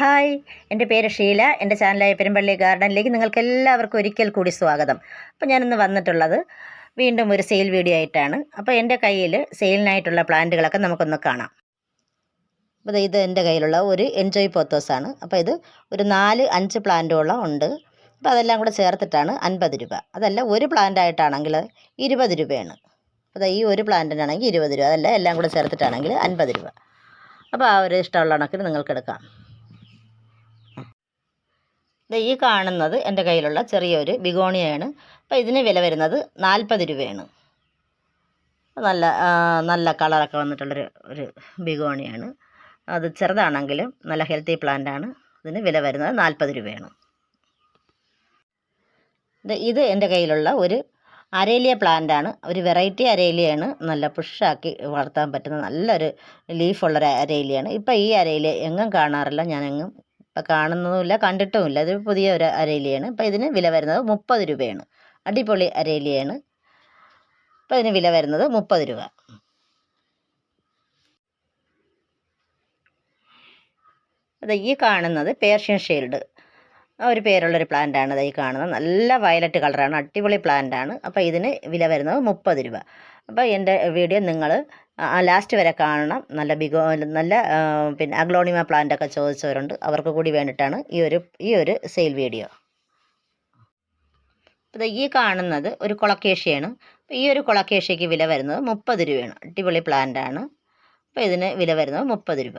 Hi എന്റെ പേര് ഷീല. എന്റെ ചാനലായ പെരുമ്പള്ളി ഗാർഡനിലേക്ക് നിങ്ങൾക്ക് എല്ലാവർക്കും ഒരിക്കൽ കൂടി സ്വാഗതം. അപ്പോൾ ഞാനിന്ന് വന്നിട്ടുള്ളത് വീണ്ടും ഒരു സെയിൽ വീഡിയോ ആയിട്ടാണ്. അപ്പോൾ എന്റെ കയ്യിൽ സെയിലിനായിട്ടുള്ള പ്ലാന്റുകളൊക്കെ നമുക്കൊന്ന് കാണാം. അപ്പോൾ ഇത് എന്റെ കയ്യിലുള്ള ഒരു എൻജോയ് പോത്തോസാണ് അപ്പോൾ ഇത് ഒരു നാല് അഞ്ച് പ്ലാന്റോളം ഉണ്ട്. അപ്പോൾ അതെല്ലാം കൂടെ ചേർത്തിട്ടാണ് അൻപത് രൂപ. അതല്ല ഒരു പ്ലാന്റ് ആയിട്ടാണെങ്കിൽ ഇരുപത് രൂപയാണ്. അപ്പോൾ ഈ ഒരു പ്ലാന്റിനാണെങ്കിൽ ഇരുപത് രൂപ. അതല്ല എല്ലാം കൂടെ ചേർത്തിട്ടാണെങ്കിൽ അൻപത് രൂപ. അപ്പോൾ ആ ഒരു ഇഷ്ടമുള്ള കണക്കിന് നിങ്ങൾക്ക് എടുക്കാം. ഈ കാണുന്നത് എന്റെ കയ്യിലുള്ള ചെറിയൊരു ബിഗോണിയാണ് അപ്പോൾ ഇതിന് വില വരുന്നത് നാൽപ്പത് രൂപയാണ്. നല്ല നല്ല കളറൊക്കെ വന്നിട്ടുള്ളൊരു ഒരു ബിഗോണിയാണ്. അത് ചെറുതാണെങ്കിലും നല്ല ഹെൽത്തി പ്ലാന്റ് ആണ് ഇതിന് വില വരുന്നത് നാൽപ്പത് രൂപയാണ്. ഇത് എന്റെ കയ്യിലുള്ള ഒരു അരേലിയ പ്ലാന്റ് ആണ് ഒരു വെറൈറ്റി അരേലിയാണ് നല്ല പുഷാക്കി വളർത്താൻ പറ്റുന്ന നല്ലൊരു ലീഫുള്ളൊരു അരേലിയാണ്. ഇപ്പം ഈ അരേലിയ എങ്ങും കാണാറില്ല. ഞാനെങ്ങും ഇപ്പം കാണുന്നതുമില്ല കണ്ടിട്ടുമില്ല. ഇത് പുതിയ ഒരു അരേലിയാണ് ഇപ്പം ഇതിന് വില വരുന്നത് മുപ്പത് രൂപയാണ്. അടിപൊളി അരേലിയാണ് ഇപ്പം ഇതിന് വില വരുന്നത് മുപ്പത് രൂപ. അത് ഈ കാണുന്നത് പേർഷ്യൻ ഷീൽഡ് ആ ഒരു പേരുള്ളൊരു പ്ലാന്റാണ് ആണ് ഈ കാണുന്നത്. നല്ല വയലറ്റ് കളറാണ് അടിപൊളി പ്ലാന്റ് ആണ്. അപ്പോൾ ഇതിന് വില വരുന്നത് മുപ്പത് രൂപ. അപ്പോൾ എന്റെ വീഡിയോ നിങ്ങൾ ആ ലാസ്റ്റ് വരെ കാണണം. നല്ല ബിഗോ നല്ല പിന്നെ അഗ്ലോണിമ പ്ലാന്റൊക്കെ ചോദിച്ചവരുണ്ട്. അവർക്ക് കൂടി വേണ്ടിയിട്ടാണ് ഈ ഒരു ഈ ഒരു സെയിൽ വീഡിയോ അപ്പോൾ ഈ കാണുന്നത് ഒരു കൊളക്കേഷ്യയാണ്. അപ്പോൾ ഈ ഒരു കൊളക്കേഷ്യയ്ക്ക് വില വരുന്നത് മുപ്പത് രൂപയാണ്. അടിപൊളി പ്ലാന്റ് ആണ്. അപ്പോൾ ഇതിന് വില വരുന്നത് മുപ്പത് രൂപ.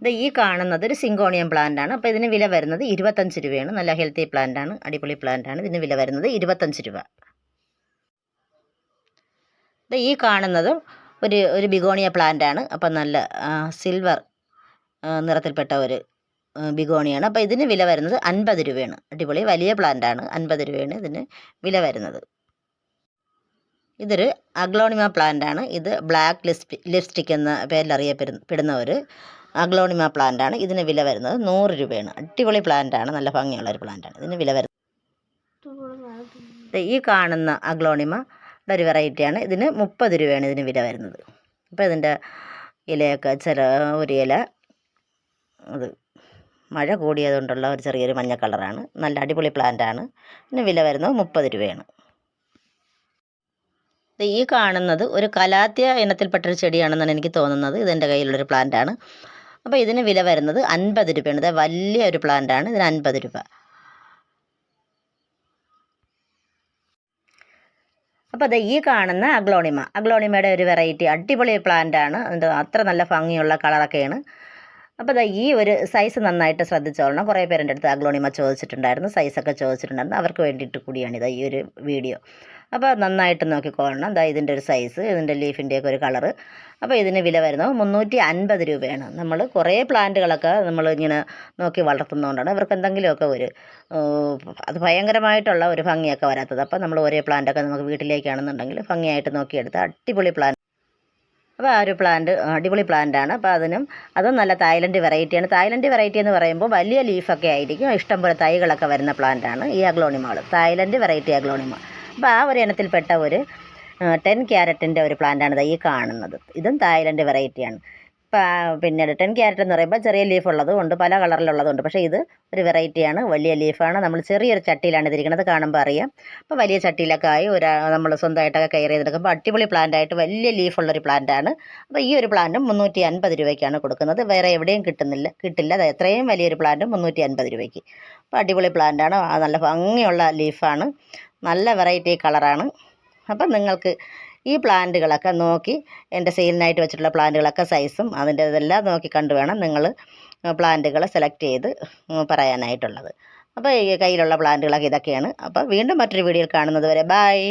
ഇത് ഈ കാണുന്നത് ഒരു സിങ്കോണിയം പ്ലാന്റ് ആണ്. അപ്പോൾ ഇതിന് വില വരുന്നത് ഇരുപത്തഞ്ച് രൂപയാണ്. നല്ല ഹെൽത്തി പ്ലാന്റ് ആണ്. അടിപൊളി പ്ലാന്റ് ആണ്. ഇതിന് വില വരുന്നത് ഇരുപത്തഞ്ച് രൂപ. ഇത് ഈ കാണുന്നത് ഒരു ഒരു ബിഗോണിയ പ്ലാന്റ് ആണ്. അപ്പം നല്ല സിൽവർ നിറത്തിൽപ്പെട്ട ഒരു ബിഗോണിയാണ്. അപ്പോൾ ഇതിന് വില വരുന്നത് അൻപത് രൂപയാണ്. അടിപൊളി വലിയ പ്ലാന്റ് ആണ്. അൻപത് രൂപയാണ് ഇതിന് വില വരുന്നത്. ഇതൊരു അഗ്ലോണിമ പ്ലാന്റ് ആണ്. ഇത് ബ്ലാക്ക് ലിസ്റ്റ് ലിപ്സ്റ്റിക് എന്ന പേരിൽ അറിയപ്പെടുന്ന ഒരു അഗ്ലോണിമ പ്ലാന്റ് ആണ്. ഇതിന് വില വരുന്നത് നൂറ് രൂപയാണ്. അടിപൊളി പ്ലാന്റ് ആണ്. നല്ല ഭംഗിയുള്ള ഒരു പ്ലാന്റ് ആണ്. ഇതിന് വില വരുന്നത് ഈ കാണുന്ന അഗ്ലോണിമ ഒരു വെറൈറ്റിയാണ് ഇതിന് മുപ്പത് രൂപയാണ് ഇതിന് വില വരുന്നത്. അപ്പോൾ ഇതിന്റെ ഇലയൊക്കെ ചില ഒരു ഇല അത് മഴ കൂടിയതുകൊണ്ടുള്ള ഒരു ചെറിയൊരു മഞ്ഞ കളറാണ് നല്ല അടിപൊളി പ്ലാന്റ് ആണ്. ഇതിന് വില വരുന്നത് മുപ്പത് രൂപയാണ്. ഈ കാണുന്നത് ഒരു കലാത്യ ഇനത്തിൽപ്പെട്ടൊരു ചെടിയാണെന്നാണ് എനിക്ക് തോന്നുന്നത്. ഇതെന്റെ കയ്യിലുള്ളൊരു പ്ലാന്റ് ആണ്. അപ്പോൾ ഇതിന് വില വരുന്നത് അൻപത് രൂപയാണ്. ഇത് വലിയ ഒരു പ്ലാന്റ് ആണ്. ഇതിന് അൻപത് രൂപ. അപ്പോൾ അത് ഈ കാണുന്ന അഗ്ലോണിമ. അഗ്ലോണിമയുടെ ഒരു വെറൈറ്റി അടിപൊളി പ്ലാന്റ് ആണ്. അത്ര നല്ല ഭംഗിയുള്ള കളറൊക്കെയാണ് അപ്പോൾ അതാ ഈ ഒരു സൈസ് നന്നായിട്ട് ശ്രദ്ധിച്ചോളണം. കുറേ പേരെന്റെ അടുത്ത് അഗ്ലോണിമ ചോദിച്ചിട്ടുണ്ടായിരുന്നു. സൈസൊക്കെ ചോദിച്ചിട്ടുണ്ടായിരുന്നു. അവർക്ക് വേണ്ടിയിട്ട് കൂടിയാണ് ഇതാ ഈ ഒരു വീഡിയോ അപ്പോൾ നന്നായിട്ട് നോക്കിക്കോളണം ദാ ഇതിന്റെ ഒരു സൈസ് ഇതിന്റെ ലീഫിന്റെയൊക്കെ ഒരു കളറ് അപ്പോൾ ഇതിന് വില വരുന്നത് മുന്നൂറ്റി അൻപത് രൂപയാണ്. നമ്മൾ കുറേ പ്ലാന്റുകളൊക്കെ നമ്മൾ ഇങ്ങനെ നോക്കി വളർത്തുന്നതുകൊണ്ടാണ് ഇവർക്ക് എന്തെങ്കിലുമൊക്കെ ഒരു അത് ഭയങ്കരമായിട്ടുള്ള ഒരു ഭംഗിയൊക്കെ വരാത്തത്. അപ്പോൾ നമ്മൾ ഒരേ പ്ലാന്റൊക്കെ നമുക്ക് വീട്ടിലേക്കാണെന്നുണ്ടെങ്കിൽ ഭംഗിയായിട്ട് നോക്കിയെടുത്ത് അടിപൊളി പ്ലാന്റ് അപ്പോൾ ആ ഒരു പ്ലാന്റ് അടിപൊളി പ്ലാന്റാണ് അപ്പോൾ അതിനും അതും നല്ല തായ്ലൻഡ് വെറൈറ്റിയാണ് തായ്ലൻഡ് വെറൈറ്റി എന്ന് പറയുമ്പോൾ വലിയ ലീഫൊക്കെ ആയിരിക്കും. ഇഷ്ടംപോലെ തൈകളൊക്കെ വരുന്ന പ്ലാന്റാണ് ഈ അഗ്ലോണിമകൾ തായ്ലൻഡ് വെറൈറ്റി അഗ്ലോണിമ അപ്പോൾ ആ ഒരു ഇനത്തിൽപ്പെട്ട ഒരു ടെൻ ക്യാരറ്റിന്റെ ഒരു പ്ലാന്റാണ് ഈ കാണുന്നത്. ഇതും തായ്ലൻഡ് വെറൈറ്റിയാണ് പിന്നീട് ടെൻ ക്യാരറ്റ് എന്ന് പറയുമ്പോൾ ചെറിയ ലീഫ് ഉള്ളതുകൊണ്ട് പല കളറിലുള്ളതുകൊണ്ട് പക്ഷേ ഇത് ഒരു വെറൈറ്റിയാണ് വലിയ ലീഫാണ് നമ്മൾ ചെറിയൊരു ചട്ടിയിലാണ് ഇതിരിക്കുന്നത് കാണുമ്പോൾ അറിയാം. അപ്പോൾ വലിയ ചട്ടിയിലൊക്കെ ആയി ഒരു നമ്മൾ സ്വന്തമായിട്ടൊക്കെ കെയർ ചെയ്തെടുക്കുമ്പോൾ അടിപൊളി പ്ലാന്റ് ആയിട്ട് വലിയ ലീഫുള്ളൊരു പ്ലാന്റാണ് അപ്പോൾ ഈ ഒരു പ്ലാന്റും മുന്നൂറ്റി അൻപത് രൂപയ്ക്കാണ് കൊടുക്കുന്നത്. വേറെ എവിടെയും കിട്ടുന്നില്ല കിട്ടില്ല. അത് എത്രയും വലിയൊരു പ്ലാന്റും മുന്നൂറ്റി അൻപത് രൂപയ്ക്ക്. അപ്പോൾ അടിപൊളി പ്ലാന്റാണ് നല്ല ഭംഗിയുള്ള ലീഫാണ് നല്ല വെറൈറ്റി കളറാണ് അപ്പം നിങ്ങൾക്ക് ഈ പ്ലാന്റുകളൊക്കെ നോക്കി എന്റെ സെയിലിനായിട്ട് വെച്ചിട്ടുള്ള പ്ലാന്റുകളൊക്കെ സൈസും അതിന്റെ ഇതെല്ലാം നോക്കി കണ്ടു വേണം നിങ്ങൾ പ്ലാന്റുകൾ സെലക്ട് ചെയ്ത് പറയാനായിട്ടുള്ളത്. അപ്പോൾ ഈ കയ്യിലുള്ള പ്ലാന്റുകളൊക്കെ ഇതൊക്കെയാണ്. അപ്പോൾ വീണ്ടും മറ്റൊരു വീഡിയോയിൽ കാണുന്നത് വരെ ബായ്